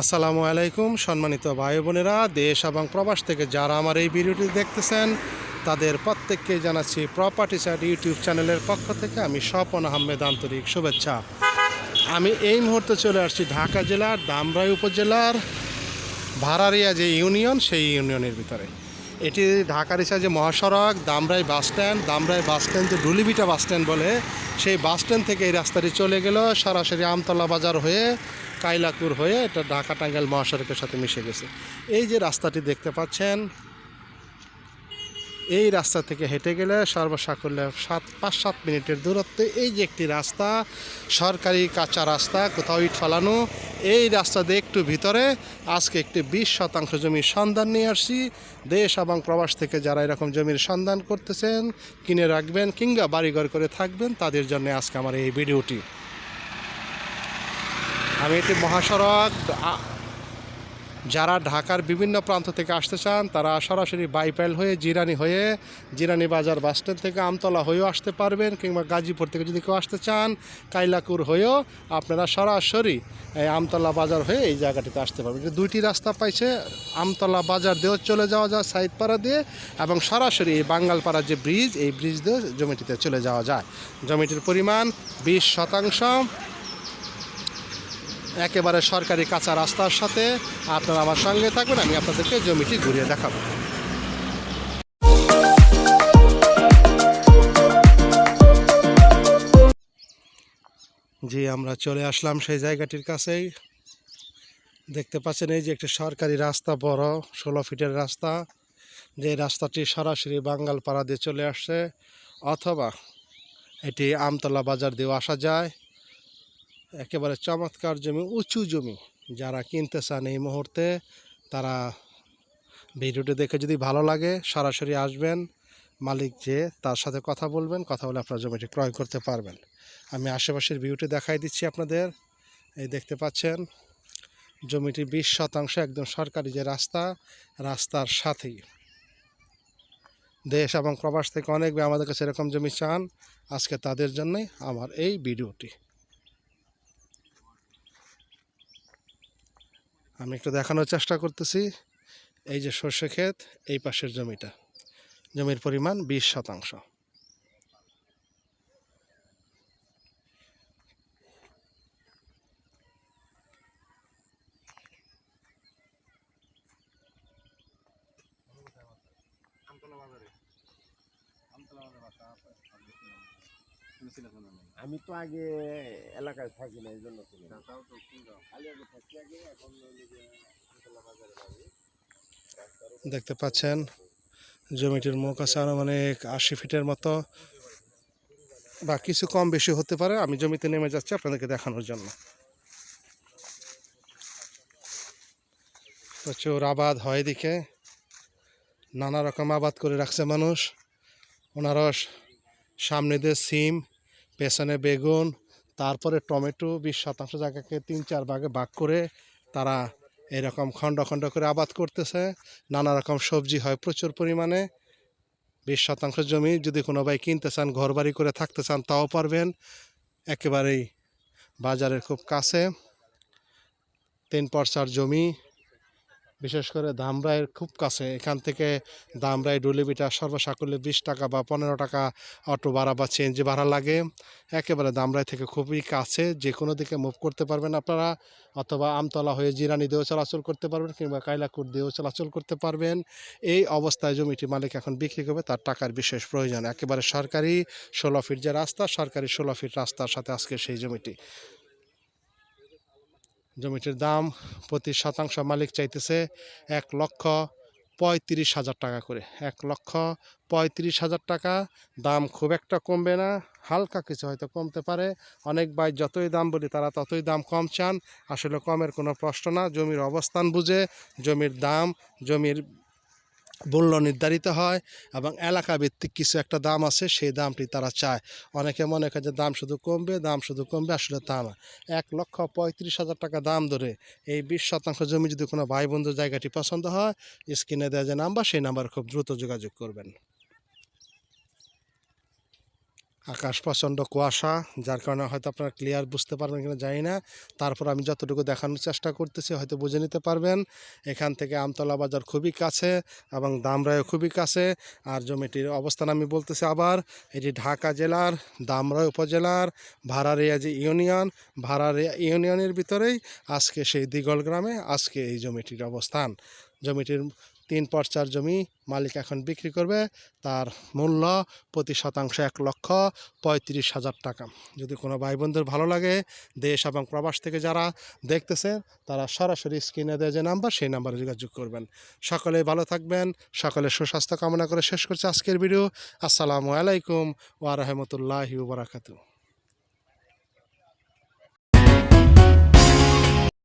আসসালামু আলাইকুম, সম্মানিত ভাই বোনেরা, দেশ এবং প্রবাস থেকে যারা আমার এই ভিডিওটি দেখতেছেন, তাদের প্রত্যেককে জানাচ্ছি প্রপার্টি সাইড ইউটিউব চ্যানেলের পক্ষ থেকে আমি স্বপন আহমেদ আন্তরিক শুভেচ্ছা। আমি এই মুহূর্তে চলে আসছি ঢাকা জেলার দামরাই উপজেলার ভাড়ারিয়া যে ইউনিয়ন, সেই ইউনিয়নের ভিতরে। এটি ঢাকার রিসার্জে মহাসড়ক, Dhamrai bus stand, Dhamrai bus stand যে ডুলিবিটা বাস স্ট্যান্ড বলে, সেই বাস স্ট্যান্ড থেকে এই রাস্তাটি চলে গেল সরাসরি আমতলা বাজার হয়ে কাইলাকুর হয়ে এটা ঢাকা টাঙ্গাইল মহাসড়কের সাথে মিশে গেছে। এই যে রাস্তাটি দেখতে পাচ্ছেন এই রাস্তা থেকে হেঁটে গেলে সর্বসাকুল্যে সাত, পাঁচ, সাত মিনিটের দূরত্বে। এই যে একটি রাস্তা, সরকারি কাঁচা রাস্তা, কোথাও ইট ফালানো, এই রাস্তা দিয়ে একটু ভিতরে, আজকে একটি বিশ শতাংশ জমির সন্ধান নিয়ে আসছি। দেশ এবং প্রবাস থেকে যারা এরকম জমির সন্ধান করতেছেন, কিনে রাখবেন কিংবা বাড়িঘর করে থাকবেন, তাদের জন্য আজকে আমার এই ভিডিওটি। আমি একটি মহাসড়ক যারা ঢাকার বিভিন্ন প্রান্ত থেকে আসতে চান, তারা সরাসরি বাইপাইল হয়ে জিরানি হয়ে জিরানি বাজার বাস স্ট্যান্ড থেকে আমতলা হয়েও আসতে পারবেন কিংবা গাজীপুর থেকে যদি কেউ আসতে চান, কাইলাকুর হয়েও আপনারা সরাসরি এই আমতলা বাজার হয়ে এই জায়গাটিতে আসতে পারবেন। দুইটি রাস্তা পাইছে, আমতলা বাজার দিয়েও চলে যাওয়া যায়, সাইদপাড়া দিয়ে এবং সরাসরি এই বাঙ্গালপাড়া যে ব্রিজ, এই ব্রিজ দিয়ে জমিটিতে চলে যাওয়া যায়। জমিটির পরিমাণ বিশ শতাংশ। একেবারে সরকারি কাঁচা রাস্তার সাথে। আপনারা আমার সঙ্গে থাকবেন, আমি আপনাদেরকে জমিটি ঘুরিয়ে দেখাবো। জি, আমরা চলে আসলাম সেই জায়গাটির কাছেই। দেখতে পাচ্ছেন এই যে একটি সরকারি রাস্তা, বড়, ষোলো ফিটের রাস্তা। যে রাস্তাটি সরাসরি বাঙ্গালপাড়া দিয়ে চলে আসছে, অথবা এটি আমতলা বাজার দিয়েও আসা যায়। একেবারে চমৎকার জমি, উঁচু জমি যারা কিনতে চান এই মুহূর্তে, তারা ভিডিওটি দেখে যদি ভালো লাগে, সরাসরি আসবেন, মালিক যে তার সাথে কথা বলবেন, কথা বলে আপনার জমিটি ক্রয় করতে পারবেন। আমি আশেপাশের ভিউটি দেখাই দিচ্ছি আপনাদের। এই দেখতে পাচ্ছেন, জমিটি বিশ শতাংশ একদম সরকারি যে রাস্তা, রাস্তার সাথেই। দেশ এবং প্রবাস থেকে অনেক আমাদের কাছে এরকম জমি চান, আজকে তাদের জন্যই আমার এই ভিডিওটি। আমি একটু দেখানোর চেষ্টা করতেছি। এই যে সর্ষে ক্ষেত, এই পাশের জমিটা। জমির পরিমাণ বিশ শতাংশ। আমি তো আগে এলাকায় থাকি না এই জন্য। দেখতে পাচ্ছেন জমিটির মুখ আছে আনুমানিক আশি ফিটের মতো। বা কিছু কম বেশি হতে পারে আমি জমিতে নেমে যাচ্ছি আপনাদেরকে দেখানোর জন্য। প্রচুর আবাদ হয় এদিকে। নানা রকম আবাদ করে রাখছে মানুষ। ওনারও সামনে দিয়ে সিম পেছনে বেগুন, তারপরে টমেটো বিশ শতাংশ জায়গাকে তিন চার ভাগে ভাগ করে তারা এরকম খণ্ড খণ্ড করে আবাদ করতেছে। নানা রকম সবজি হয় প্রচুর পরিমাণে। বিশ শতাংশ জমি যদি কোনো ভাই কিনতে চান ঘর বাড়ি করে থাকতে চান, তাও পারবেন। একেবারেই বাজারের খুব কাছে। তিন পরসার জমি বিশেষ করে দামরাইয়ের খুব কাছে। এখান থেকে দামরাই ডুলিবিটা সর্বসাকুল্যে বিশ টাকা বা পনেরো টাকা অটো ভাড়া বা চেঞ্জ ভাড়া লাগে। একেবারে দামরাই থেকে খুবই কাছে। যে কোনো দিকে মুভ করতে পারবেন আপনারা, অথবা আমতলা হয়ে জিরানি দিয়েও চলাচল করতে পারবেন কিংবা কাইলাকুট দিয়েও চলাচল করতে পারবেন। এই অবস্থায় জমিটি মালিক এখন বিক্রি করবে, তার টাকার বিশেষ প্রয়োজন। একেবারে সরকারি ষোলো ফিট যে রাস্তা, সরকারি ষোলো ফিট রাস্তার সাথে আজকে সেই জমিটি। জমিটির দাম প্রতি শতাংশ মালিক চাইতেছে এক লক্ষ পঁয়ত্রিশ হাজার টাকা করে। এক লক্ষ পঁয়ত্রিশ হাজার টাকা, দাম খুব একটা কমবে না, হালকা কিছু হয়তো কমতে পারে। অনেক বাই যতই দাম বলি, তারা ততই দাম কম চান। আসলে কমের কোনো প্রশ্ন না, জমির অবস্থান বুঝে, জমির দাম, জমির মূল্য নির্ধারিত হয় এবং এলাকা ভিত্তিক কিছু একটা দাম আছে, সেই দামটি তারা চায়। অনেকে মনে করে যে দাম শুধু কমবে, দাম শুধু কমবে, আসলে তা না। এক লক্ষ পঁয়ত্রিশ হাজার টাকা দাম ধরে এই বিশ শতাংশ জমি যদি কোনো ভাই বন্ধুর জায়গাটি পছন্দ হয়, স্ক্রিনে দেওয়া যে নাম্বার, সেই নাম্বার খুব দ্রুত যোগাযোগ করবেন। আকাশ প্রচণ্ড কুয়াশা, যার কারণে হয়তো আপনারা ক্লিয়ার বুঝতে পারবেন কিনা জানি না। তারপর আমি যতটুকু দেখানোর চেষ্টা করতেছি হয়তো বুঝে নিতে পারবেন। এখান থেকে আমতলা বাজার খুবই কাছে এবং দামরায়ও খুবই কাছে। আর জমিটির অবস্থান আমি বলতেছি আবার, এটি ঢাকা জেলার দামরায় উপজেলার ভাড়ারিয়া যে ইউনিয়ন। ভাড়ারিয়া ইউনিয়নের ভিতরেই আজকে সেই দিগল গ্রামে আজকে এই জমিটির অবস্থান। জমিটির তিন পর্চার জমি মালিক এখন বিক্রি করবে, তার মূল্য প্রতি শতাংশ এক লক্ষ পঁয়ত্রিশ হাজার টাকা। যদি কোনো ভাই বোনদের ভালো লাগে, দেশ এবং প্রবাস থেকে যারা দেখতেছেন তারা সরাসরি স্ক্রিনে দেওয়া যে নাম্বার, সেই নাম্বারে যোগাযোগ করবেন। সকলে ভালো থাকবেন, সকলে সুস্বাস্থ্য কামনা করে শেষ করছে আজকের ভিডিও। আসসালামু আলাইকুম ওয়া বারাকাতুহু।